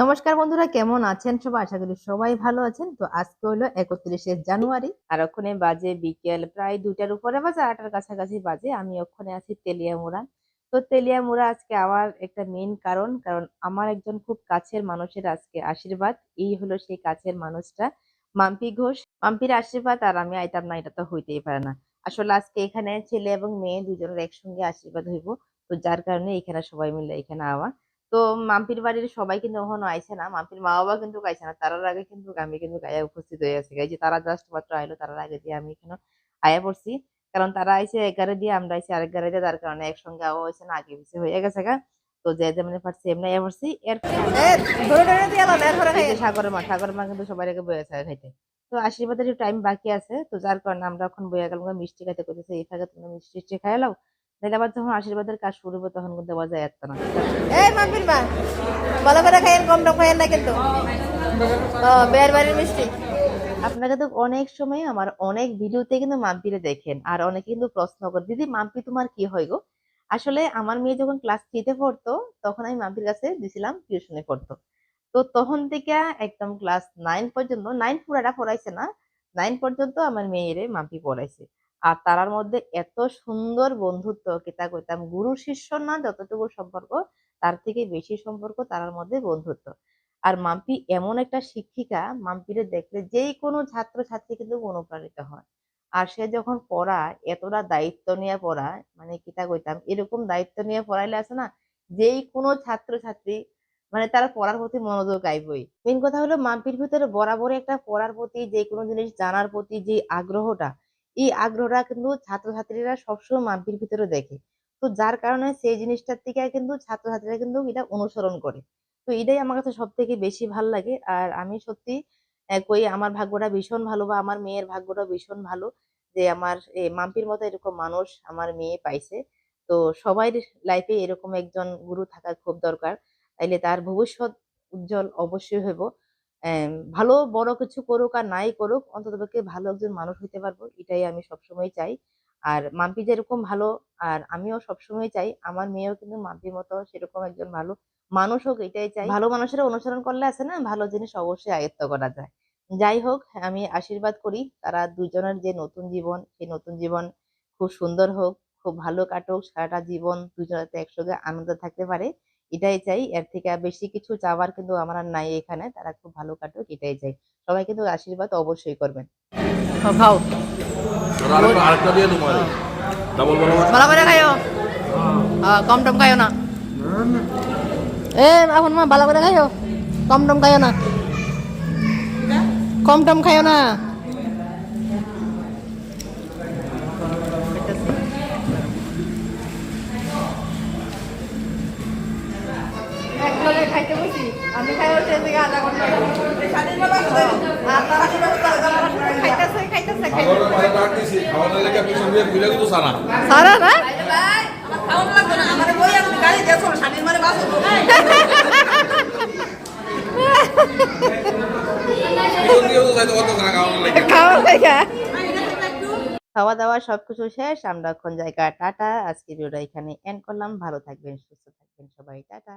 নমস্কার বন্ধুরা, কেমন আছেন সবাই? আশা করি সবাই ভালো আছেন। তো আজকে হলো একত্রিশে জানুয়ারি, আর ওখানে বাজে বিকেল প্রায় দুইটার উপরে, বাজে আটটার কাছাকাছি বাজে। আমি ওখানে আছি তেলিয়ামুড়া তো তেলিয়ামুড়া আজকে আমার একটা মেইন কারণ কারণ আমার একজন খুব কাছের মানুষের আজকে আশীর্বাদ। এই হলো সেই কাছের মানুষটা, মাম্পি ঘোষ। মাম্পির আশীর্বাদ আর আমি আইতাম না, এটা তো হইতেই পারে না। আসলে আজকে এখানে ছেলে এবং মেয়ে দুজনের একসঙ্গে আশীর্বাদ হইব। তো যার কারণে এখানে সবাই মিলে এখানে আওয়া। তো মাম্পির বাড়ির সবাই কিন্তু এখনও আইছে না। মাম্পির মা বাবা কিন্তু আইছে না। তারার আগে কিন্তু আমি কিন্তু গায়ে উপস্থিত হয়ে গেছি যে তারা জাস্ট মাত্র আইলো তারার আগে দিয়ে আমি এখানে আয়া পড়ছি। কারণ তারা আইছে এগারো দিয়ে আমরা আইছি আরেক গাড়ি দিয়ে তার কারণে একসঙ্গে আওয়া হয়েছে না আগে পিছিয়ে হয়ে গেছে গা। তো যে যেমনি পারছি এমনি আয়া পড়ছি। এর এই সাগরের মা সাগরের মা কিন্তু সবাই আগে বয়ে আছে খাইতে। তো আশীর্বাদের টাইম বাকি আছে। তো যার কারণে আমরা এখন বয়ে গেলাম মিষ্টি খাইতে করতেছে এই ফাঁকে তুমি মিষ্টি টিষ্টি খাই লাও। তাহলে আবার যখন আশীর্বাদের কাজ শুরু হবে তখন কিন্তু যায় না। এই মাম্পির মা ভালো করে খাইয়েন কম টম খাইয়েন না কিন্তু। বের বাড়ির মিষ্টি। আপনারা কিন্তু অনেক সময় আমার অনেক ভিডিওতে কিন্তু মাম্পিরে দেখেন আর অনেকে কিন্তু প্রশ্ন করে দিদি মাম্পি তোমার কি হয় গো? আসলে আমার মেয়ে যখন ক্লাস থ্রিতে পড়তো তখন আমি মাম্পির কাছে দিছিলাম টিউশনে পড়তো। তো তখন থেকে একদম ক্লাস নাইন পর্যন্ত নাইন পুরাটা পড়াইছে না নাইন পর্যন্ত আমার মেয়েরে মাম্পি পড়াইছে। আর তারার মধ্যে এত সুন্দর বন্ধুত্ব কেতা কইতাম, গুরু, শিষ্য না যতটুকু সম্পর্ক, তার থেকে বেশি সম্পর্ক তারার মধ্যে বন্ধুত্ব। আর মাম্পি এমন একটা শিক্ষিকা, মাম্পিরে দেখলে যেই কোনো ছাত্র ছাত্রী কিন্তু অনুপ্রাণিত হয়। আর সে যখন পড়ায়, এতটা দায়িত্ব নিয়ে পড়ায় মানে কিতা কইতাম, এরকম দায়িত্ব নিয়ে পড়াইলে আছে না, যেই কোনো ছাত্র ছাত্রী মানে তারা পড়ার প্রতি মনোযোগ আইবই। মেন কথা হলো মাম্পির ভিতরে বরাবরই একটা পড়ার প্রতি, যে কোনো জিনিস জানার প্রতি যে আগ্রহটা এই আগ্রহটা কিন্তু ছাত্রছাত্রীরা সবসময় মাম্পির ভিতরে দেখে। তো যার কারণে সেই জিনিসটার থেকে কিন্তু ছাত্রছাত্রীরা কিন্তু এটা অনুসরণ করে। তো এটাই আমার কাছে সব থেকে বেশি ভালো লাগে। আর আমি সত্যি কই আমার ভাগ্যটা ভীষণ ভালো বা আমার মেয়ের ভাগ্যটা ভীষণ ভালো যে আমার মাম্পির মতো এরকম মানুষ আমার মেয়ে পাইছে। তো সবাই লাইফে এরকম একজন গুরু থাকা খুব দরকার। তাইলে তার ভবিষ্যৎ উজ্জ্বল অবশ্যই হইব। ভালো, বড় কিছু করুক আর নাই করুক অন্ততপক্ষে ভালো একজন মানুষ হইতে পারব, এটাই আমি সবসময় চাই। আর মাম্পি যেরকম ভালো, আর আমিও সবসময় চাই, আমার মেয়েও কিন্তু মাম্পির মতো সেরকম একজন ভালো মানুষ হোক, এটাই চাই। ভালো মানুষের অনুসরণ করলে আছে না, ভালো জিনিস অবশ্যই আয়ত্ত করা যায়। যাই হোক, আমি আশীর্বাদ করি, তারা দুজনের যে নতুন জীবন, সেই নতুন জীবন খুব সুন্দর হোক, খুব ভালো কাটুক, সারাটা জীবন দুজনেতে একসঙ্গে আনন্দ থাকতে পারে। এটাই চাই। এর থেকে আর বেশি কিছু চাওয়ার কিন্তু আমার আর নাই এখানে। তারা খুব ভালো কাটুক এটাই চাই। সবাই কিন্তু আশীর্বাদ অবশ্যই করবেন। খাও ওরা আরেকটা আরেকটা দিয়ে তোমার ডাবল ভালো করে খাইও। কম টম খাইও না। এ এখন মা ভালো করে খাইও। কম টম খাইও না। কম টম খাইও না। খাইতে বসি। আমি থেকে আধা ঘণ্টা খাইতেছে খাইতেছে সারা। না? খাওয়া দাওয়া সবকিছু শেষ আমরা এখন জায়গা টাটা। আজকে ভিডিওটা এখানে এন্ড করলাম। ভালো থাকবেন সুস্থ থাকবেন সবাই। টাটা।